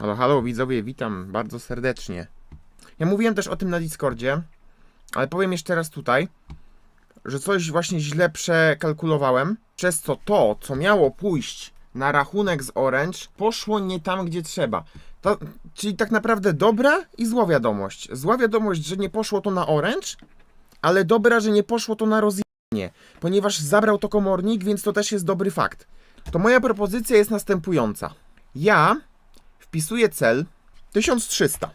Halo, halo widzowie, witam bardzo serdecznie. Ja mówiłem też o tym na Discordzie, ale powiem jeszcze raz tutaj, że coś właśnie źle przekalkulowałem, przez co to, co miało pójść na rachunek z Orange, poszło nie tam, gdzie trzeba. To, czyli tak naprawdę dobra i zła wiadomość. Zła wiadomość, że nie poszło to na Orange, ale dobra, że nie poszło to na rozjebanie, ponieważ zabrał to komornik, więc to też jest dobry fakt. To moja propozycja jest następująca. Ja wpisuję cel 1300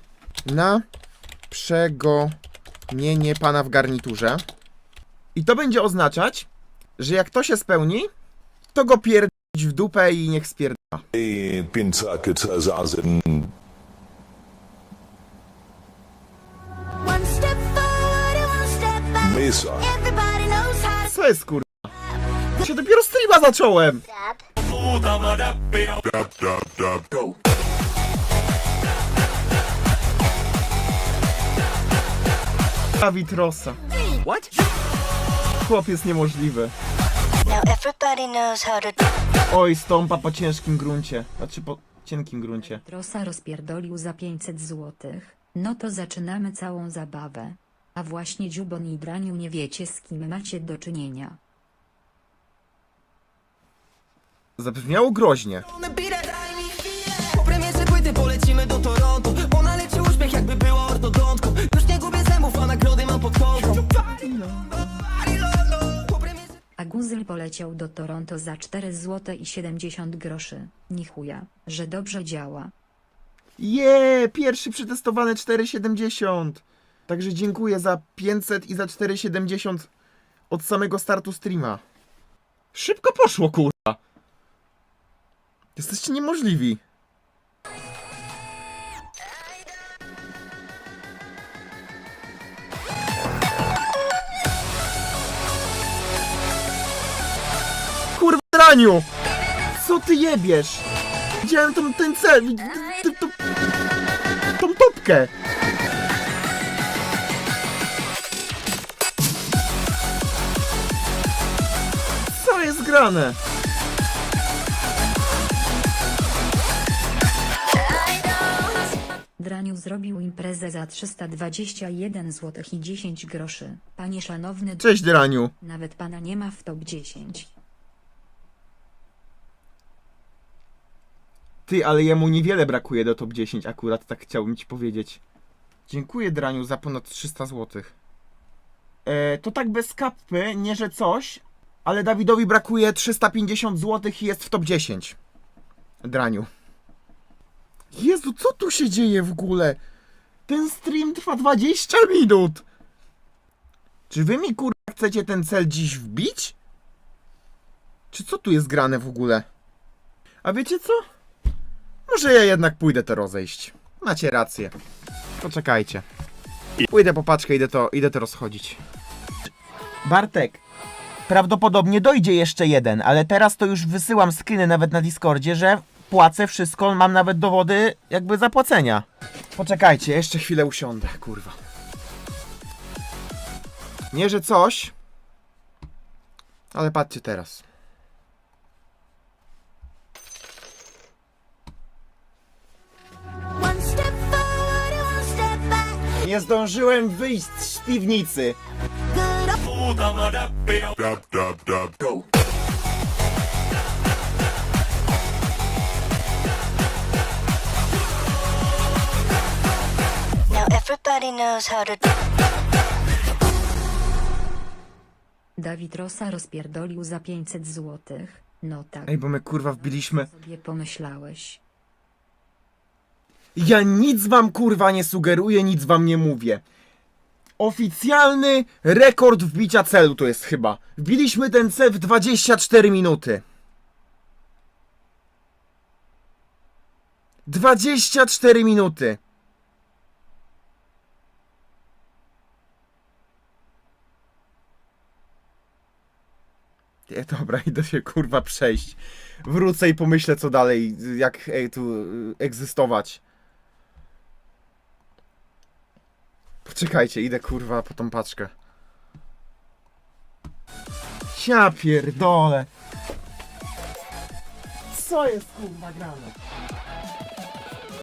na przegonienie pana w garniturze. I to będzie oznaczać, że jak to się spełni, to go pierdolić w dupę i niech spierda. Co jest kurwa? Ja się dopiero streama zacząłem! To step. Dawid Rosa. What? Chłop jest niemożliwy. Oj, stąpa po ciężkim gruncie. Znaczy po cienkim gruncie. Trosa rozpierdolił za 500 złotych. No to zaczynamy całą zabawę. A właśnie Dziubon i Draniu nie wiecie z kim macie do czynienia. Zabrzmiało groźnie. Napira, daj mi chwilę Po premierze płyty polecimy do Toronto Ona leczy uśmiech jakby była ortodontką Już nie gubię zębów, a nagrody mam pod kołką Po premierze A Guzyl poleciał do Toronto za 4 zł i 70 groszy. Ni chuja, że dobrze działa. Je, pierwszy przetestowany 4,70. Także dziękuję za 500 i za 4,70 od samego startu streama. Szybko poszło, kurwa. Jesteście niemożliwi. Kurwa, raniu! Co ty jebiesz? Widziałem tam ten cel, tą topkę. Co jest grane? Draniu zrobił imprezę za 321 zł i 10 groszy. Panie szanowny, Cześć, Draniu. nawet pana nie ma w top 10. Ty, ale jemu niewiele brakuje do top 10 akurat, tak chciałbym ci powiedzieć. Dziękuję, Draniu, za ponad 300 zł. E, to tak bez kapy, nie że coś, ale Dawidowi brakuje 350 zł i jest w top 10. Draniu. Jezu, co tu się dzieje w ogóle? Ten stream trwa 20 minut. Czy wy mi kurwa chcecie ten cel dziś wbić? Czy co tu jest grane w ogóle? A wiecie co? Może ja jednak pójdę to rozejść. Macie rację. Poczekajcie. Pójdę po paczkę, idę to, idę to rozchodzić. Bartek, prawdopodobnie dojdzie jeszcze jeden, ale teraz to już wysyłam screeny nawet na Discordzie, że płacę wszystko, mam nawet dowody jakby zapłacenia. Poczekajcie, jeszcze chwilę usiądę, kurwa. Nie, że coś, ale patrzcie teraz. Nie zdążyłem wyjść z piwnicy. Good knows how to Dawid Rosa rozpierdolił za 500 złotych. No tak. Ej, bo my kurwa wbiliśmy. sobie pomyślałeś. Ja nic wam kurwa nie sugeruję, nic wam nie mówię. Oficjalny rekord wbicia celu to jest chyba. Wbiliśmy ten cel w 24 minuty. 24 minuty. Nie, dobra, idę się kurwa przejść. Wrócę i pomyślę co dalej, jak ej, tu y, egzystować. Poczekajcie, idę kurwa po tą paczkę. Ja pierdolę. Co jest kurwa grane?